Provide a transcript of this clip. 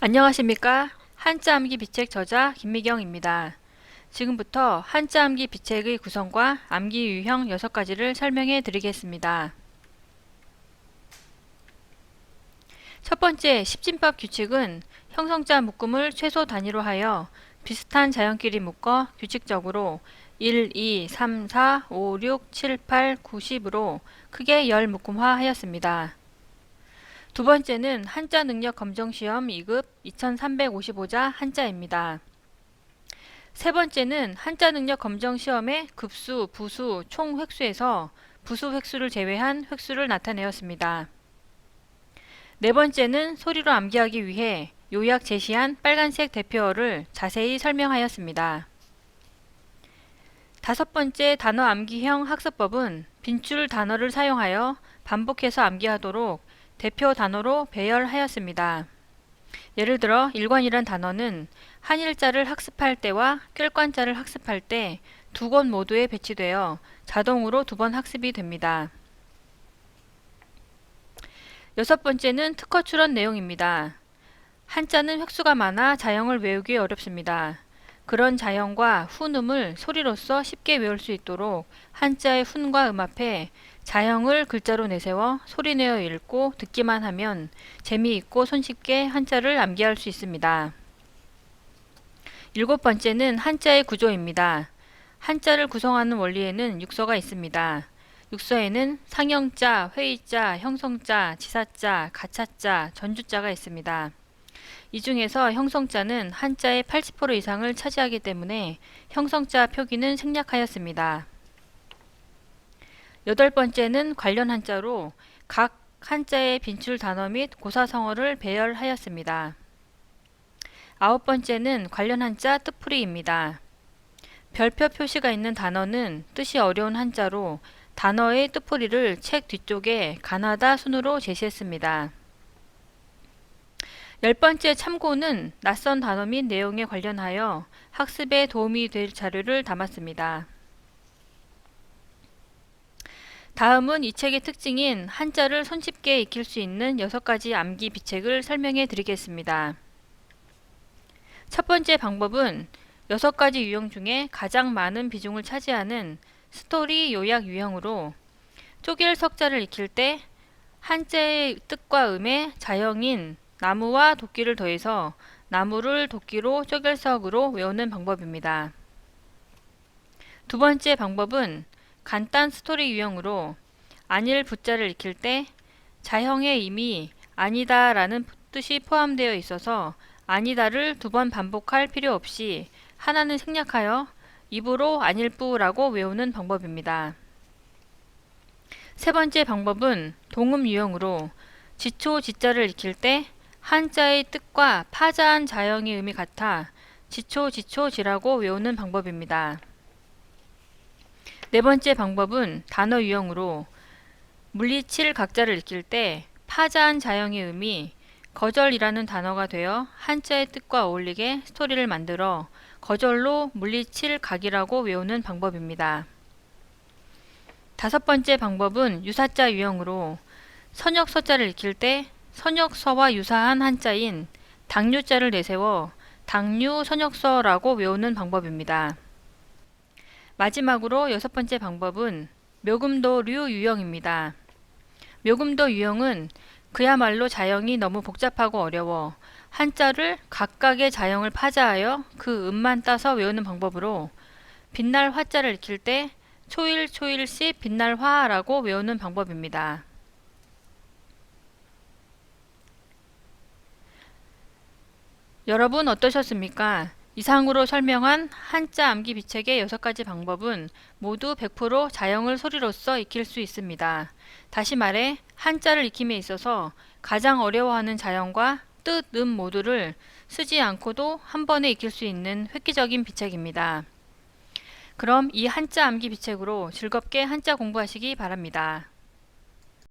안녕하십니까 한자 암기 비책 저자 김미경입니다. 지금부터 한자 암기 비책의 구성과 암기 유형 6가지를 설명해 드리겠습니다. 첫 번째 십진법 규칙은 형성자 묶음을 최소 단위로 하여 비슷한 자연끼리 묶어 규칙적으로 1, 2, 3, 4, 5, 6, 7, 8, 9, 10으로 크게 열 묶음화 하였습니다. 두 번째는 한자 능력 검정 시험 2급 2355자 한자입니다. 세 번째는 한자 능력 검정 시험의 급수, 부수, 총 획수에서 부수 획수를 제외한 획수를 나타내었습니다. 네 번째는 소리로 암기하기 위해 요약 제시한 빨간색 대표어를 자세히 설명하였습니다. 다섯 번째 단어 암기형 학습법은 빈줄 단어를 사용하여 반복해서 암기하도록 대표 단어로 배열하였습니다. 예를 들어 일관이란 단어는 한일자를 학습할 때와 낄관자를 학습할 때 두 권 모두에 배치되어 자동으로 두 번 학습이 됩니다. 여섯 번째는 특허 출원 내용입니다. 한자는 획수가 많아 자형을 외우기 어렵습니다. 그런 자형과 훈음을 소리로서 쉽게 외울 수 있도록 한자의 훈과 음 앞에 자형을 글자로 내세워 소리내어 읽고 듣기만 하면 재미있고 손쉽게 한자를 암기할 수 있습니다. 일곱 번째는 한자의 구조입니다. 한자를 구성하는 원리에는 육서가 있습니다. 육서에는 상형자, 회의자, 형성자, 지사자, 가차자, 전주자가 있습니다. 이 중에서 형성자는 한자의 80% 이상을 차지하기 때문에 형성자 표기는 생략하였습니다. 여덟 번째는 관련 한자로 각 한자의 빈출 단어 및 고사성어를 배열하였습니다. 아홉 번째는 관련 한자 뜻풀이입니다. 별표 표시가 있는 단어는 뜻이 어려운 한자로 단어의 뜻풀이를 책 뒤쪽에 가나다 순으로 제시했습니다. 열 번째 참고는 낯선 단어 및 내용에 관련하여 학습에 도움이 될 자료를 담았습니다. 다음은 이 책의 특징인 한자를 손쉽게 익힐 수 있는 여섯 가지 암기 비책을 설명해 드리겠습니다. 첫 번째 방법은 여섯 가지 유형 중에 가장 많은 비중을 차지하는 스토리 요약 유형으로 쪼갤 석자를 익힐 때 한자의 뜻과 음의 자형인 나무와 도끼를 더해서 나무를 도끼로 쪼갤석으로 외우는 방법입니다. 두 번째 방법은 간단 스토리 유형으로 아닐 부자를 익힐 때 자형에 이미 아니다 라는 뜻이 포함되어 있어서 아니다를 두 번 반복할 필요 없이 하나는 생략하여 입으로 아닐뿌라고 외우는 방법입니다. 세 번째 방법은 동음 유형으로 지초 지자를 익힐 때 한자의 뜻과 파자한 자형의 음이 같아 지초 지초 지라고 외우는 방법입니다. 네 번째 방법은 단어 유형으로 물리칠 각자를 익힐 때 파자한 자형의 음이 거절이라는 단어가 되어 한자의 뜻과 어울리게 스토리를 만들어 거절로 물리칠 각이라고 외우는 방법입니다. 다섯 번째 방법은 유사자 유형으로 선역서자를 익힐 때 선역서와 유사한 한자인 당류자를 내세워 당류 선역서라고 외우는 방법입니다. 마지막으로 여섯 번째 방법은 묘금도류 유형입니다. 묘금도 유형은 그야말로 자형이 너무 복잡하고 어려워 한자를 각각의 자형을 파자하여 그 음만 따서 외우는 방법으로 빛날 화자를 익힐 때 초일 초일시 빛날 화라고 외우는 방법입니다. 여러분 어떠셨습니까? 이상으로 설명한 한자 암기 비책의 6가지 방법은 모두 100% 자형을 소리로써 익힐 수 있습니다. 다시 말해 한자를 익힘에 있어서 가장 어려워하는 자형과 뜻, 음 모두를 쓰지 않고도 한 번에 익힐 수 있는 획기적인 비책입니다. 그럼 이 한자 암기 비책으로 즐겁게 한자 공부하시기 바랍니다.